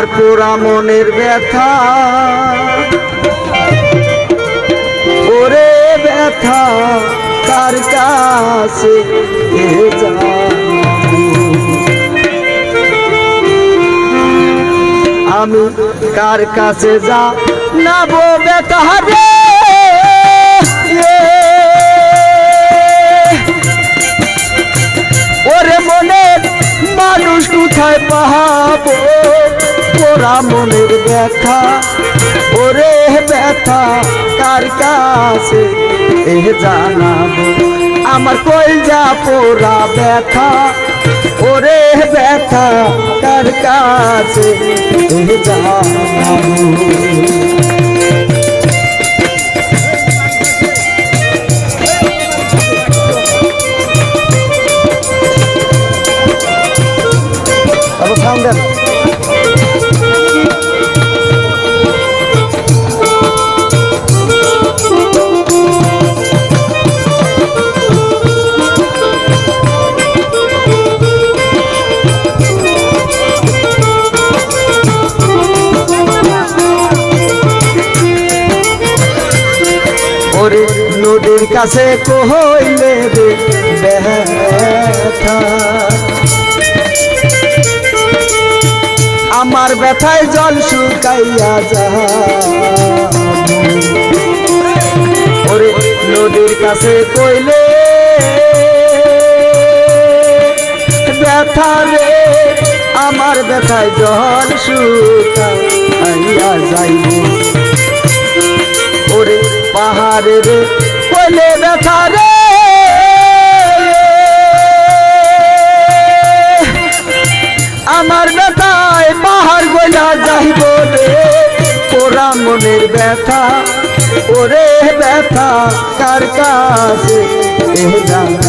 আমার পোড়া মনের ব্যথা। ওরে ব্যথা, কার কাছে আমি কার কাছে যা নাবো ব্যথা রে? ওরে মনের মানুষ কোথায় পাহাবো ওরা মনের ব্যথা, ওরে ব্যথা কার কাছে? এ জানাব, আমার কই যা পোড়া ব্যথা, ওরে ব্যথা কার কাছে? এ জানাব। তারপর কাছে কহইলে আমার ব্যথায় জল শুকাইয়া যা। ওরে নদীর কাছে কইলে ব্যথা রে, আমার ব্যথায় জল শুকাইয়া যাইব। ওরে পাহাড়ে রে কইলে ব্যথা রে আমার ব্যথায় পাহাড় গইলা যাইব রে ওরা মনের ব্যথা ওরে ব্যথা কার কাছে এ জানাব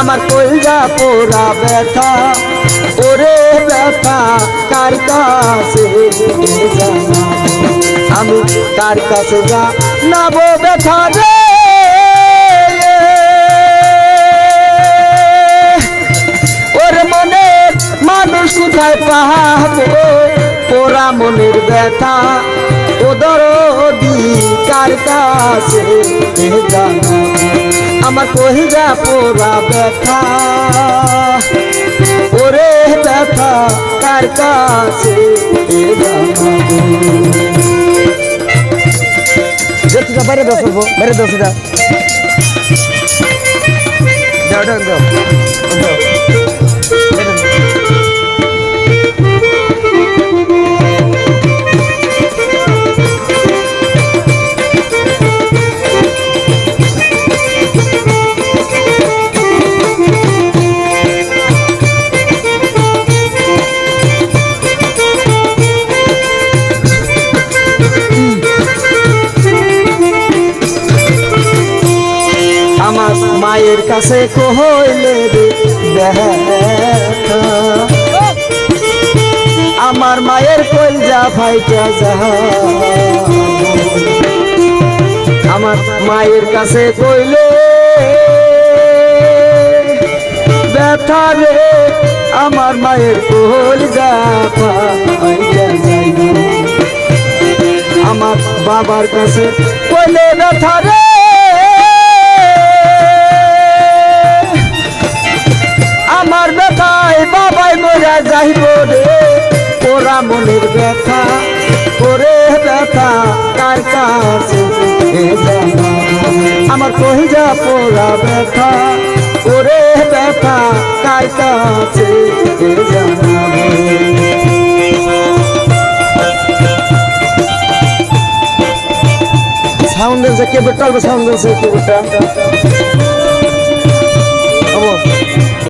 আমার কইরা পোড়া ব্যথা ওরে ব্যথা কার কাছে এ জানাব আমি কার কাছে যা নাবো ব্যথা রে। ওর মনে মানুষ কোথায় পাহাবো পোড়া মনের ব্যথা ওদর কার কাছে? আমার কহিরা পোড়া ব্যথা। ওরে ব্যথা কার কাছে? জানাব যেটা বাইরে দোষ সর্ব বাইরে দাও সেটা যাও কাছে কহইলে রে আমার মায়ের কলজা ফাইটা যা। আমার মায়ের কাছে কইলে ব্যথা রে, আমার মায়ের ফাইটা যাইব আমার বাবার কাছে কইলে, ব্যথা রে। মরা যাইব রে। ওরা মনের ব্যথা, ওরে ব্যথা, কার কাছে আমার কহিজা পোড়া ব্যথা, ওরে ব্যথা, কার কাছে জানাব সাউন্ডের যে কেবলটা সাউন্ডের যে কেবলটা